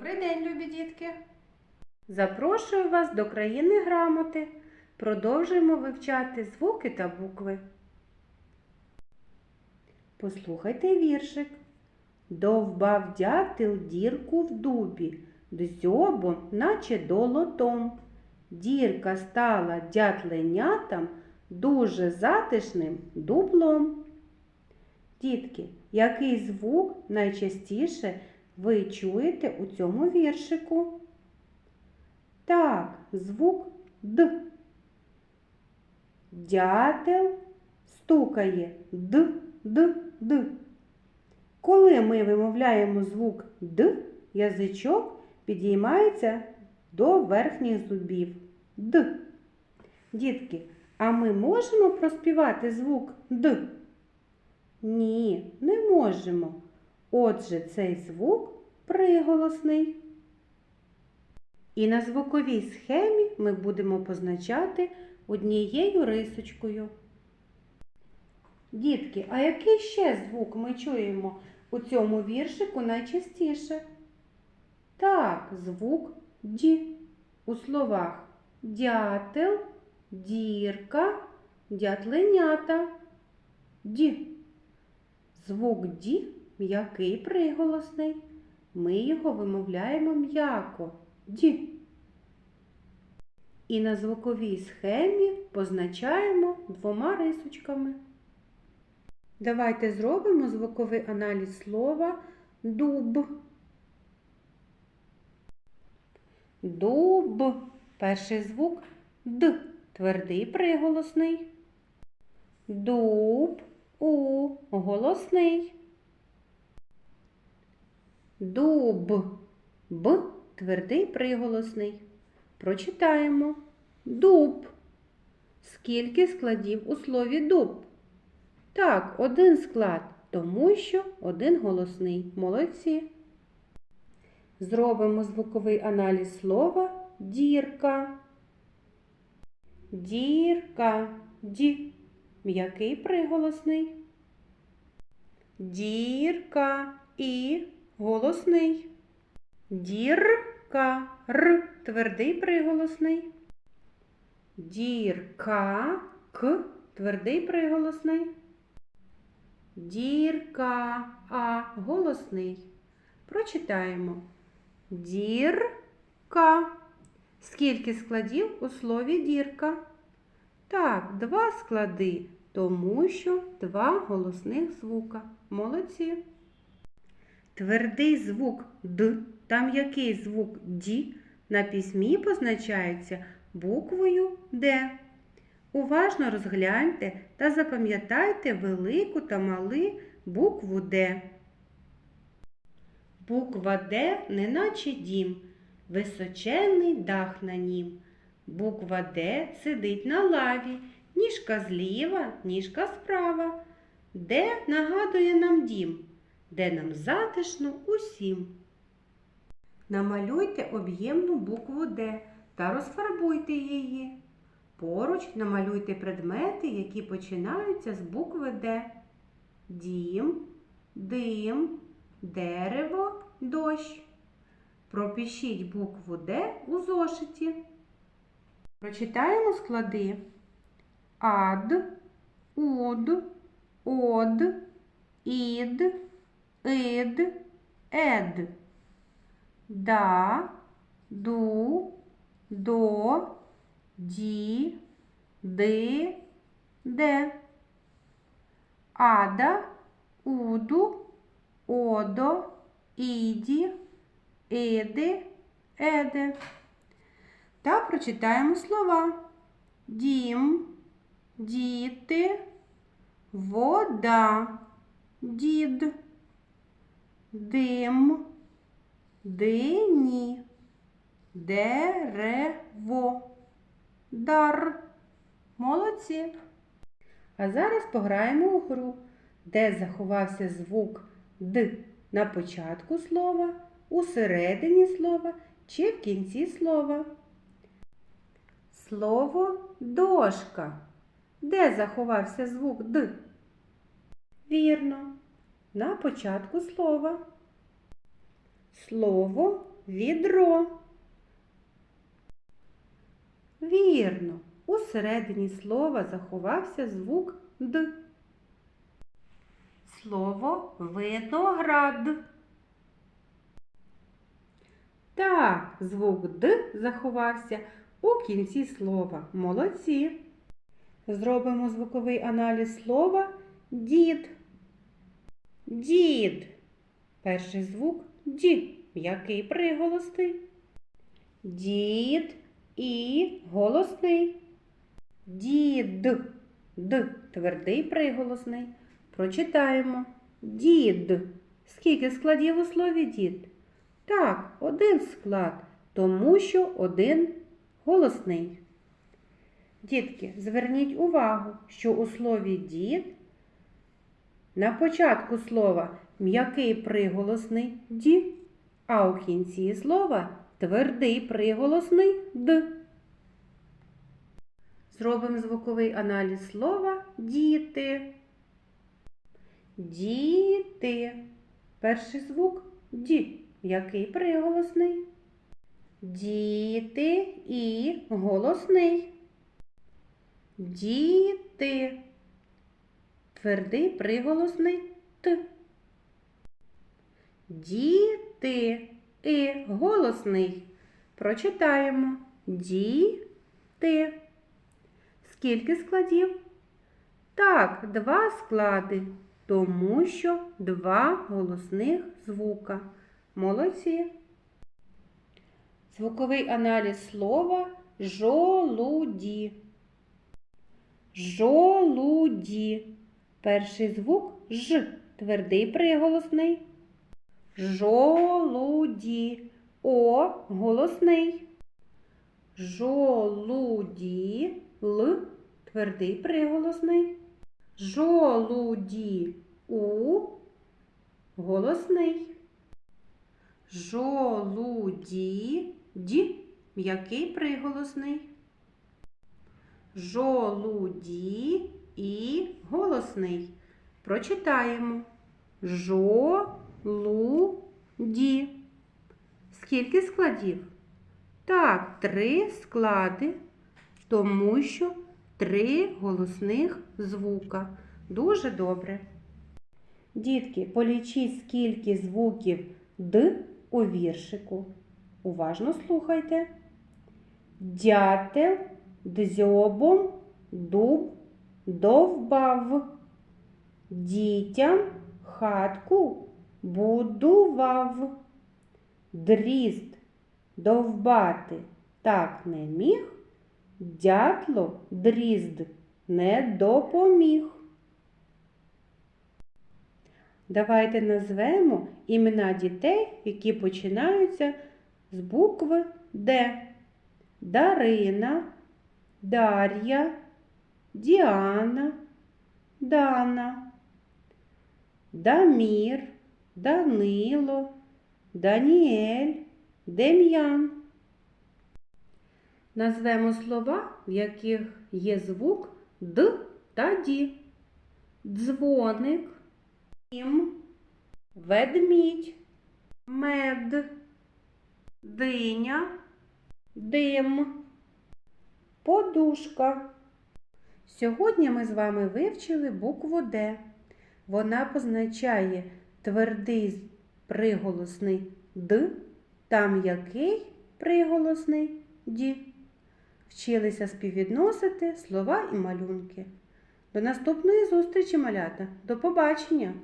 Добрий день, любі дітки! Запрошую вас до країни грамоти. Продовжуємо вивчати звуки та букви. Послухайте віршик. Довбав дятел дірку в дубі, дзьобом, наче долотом. Дірка стала дятленятам дуже затишним дублом. Дітки, який звук найчастіше ви чуєте у цьому віршику? Так, звук Д. Дятел стукає Д, Д, Д. Коли ми вимовляємо звук Д, язичок підіймається до верхніх зубів. Д. Дітки, а ми можемо проспівати звук Д? Ні, не можемо. Отже, цей звук приголосний. І на звуковій схемі ми будемо позначати однією рисочкою. Дітки, а який ще звук ми чуємо у цьому віршику найчастіше? Так, звук Д у словах дятел, дірка, дятленята. Д. Звук Д м'який приголосний. Ми його вимовляємо м'яко Д. І на звуковій схемі позначаємо двома рисочками. Давайте зробимо звуковий аналіз слова дуб. Дуб. Перший звук Д. Твердий приголосний. Дуб у голосний. Дуб. Б. Твердий приголосний. Прочитаємо. Дуб. Скільки складів у слові дуб? Так, один склад, тому що один голосний. Молодці. Зробимо звуковий аналіз слова дірка. Дірка. Ді. М'який приголосний. Дірка і голосний. Дірка. Р. Твердий приголосний. Дірка. К. Твердий приголосний. Дірка. А. Голосний. Прочитаємо. Дірка. Скільки складів у слові дірка? Так, два склади, тому що два голосних звука. Молодці. Твердий звук Д та м'який звук Ді на письмі позначаються буквою Д. Уважно розгляньте та запам'ятайте велику та мали букву Д. Буква Д неначе дім, височенний дах на нім. Буква Д сидить на лаві, ніжка зліва, ніжка справа. Д нагадує нам дім, де нам затишно усім. Намалюйте об'ємну букву Д та розфарбуйте її. Поруч намалюйте предмети, які починаються з букви Д. Дім, дим, дерево, дощ. Пропишіть букву Д у зошиті. Прочитаємо склади ад, уд, од, ід, ид, ед. Да, ду, до, ді, ди, де. Ада, уду, одо, іді, іди, еде. Та прочитаємо слова. Дім, діти, вода, дід, Дим, дині, дерево, дар. Молодці. А зараз пограємо у гру, де заховався звук Д на початку слова, у середині слова чи в кінці слова. Слово дошка. Де заховався звук Д? Вірно, на початку слова. Слово відро. Вірно, усередині слова заховався звук Д. Слово виноград. Так, звук Д заховався у кінці слова. Молодці. Зробимо звуковий аналіз слова дід. Дід. Перший звук ді. Який приголосний? Дід і голосний. Дід. Д. Твердий приголосний. Прочитаємо. Дід. Скільки складів у слові дід? Так, один склад, тому що один голосний. Дітки, зверніть увагу, що у слові дід на початку слова м'який приголосний ді, а у кінці слова твердий приголосний д. Зробимо звуковий аналіз слова діти. Діти. Перший звук ді. Який приголосний? Діти і голосний. Діти. Твердий приголосний Т. Діти і голосний. Прочитаємо. Діти. Скільки складів? Так, два склади, тому що два голосних звука. Молодці. Звуковий аналіз слова жолуді. Жолуді. Перший звук Ж. Твердий приголосний. Жолуді. О голосний. Жолуді. Л. Твердий приголосний. Жолуді. У. Голосний. Жолуді. Ді. М'який приголосний. Жолуді і голосний. Прочитаємо. Жолуді. Скільки складів? Так, три склади, тому що три голосних звука. Дуже добре. Дітки, полічіть, скільки звуків Д у віршику. Уважно слухайте. Дятел дзьобом дуб довбав. Дітям хатку будував. Дріст довбати так не міг, дятло дрізд не допоміг. Давайте назвемо імена дітей, які починаються з букви Д. Дарина, Дар'я, Діана, Дана, Дамір, Данило, Даніель, Дем'ян. Назвемо слова, в яких є звук Д та Ді. Дзвоник, Дім, ведмідь, мед, диня, дим, подушка. Сьогодні ми з вами вивчили букву Д. Вона позначає твердий приголосний Д та м'який приголосний Ді. Вчилися співвідносити слова і малюнки. До наступної зустрічі, малята. До побачення!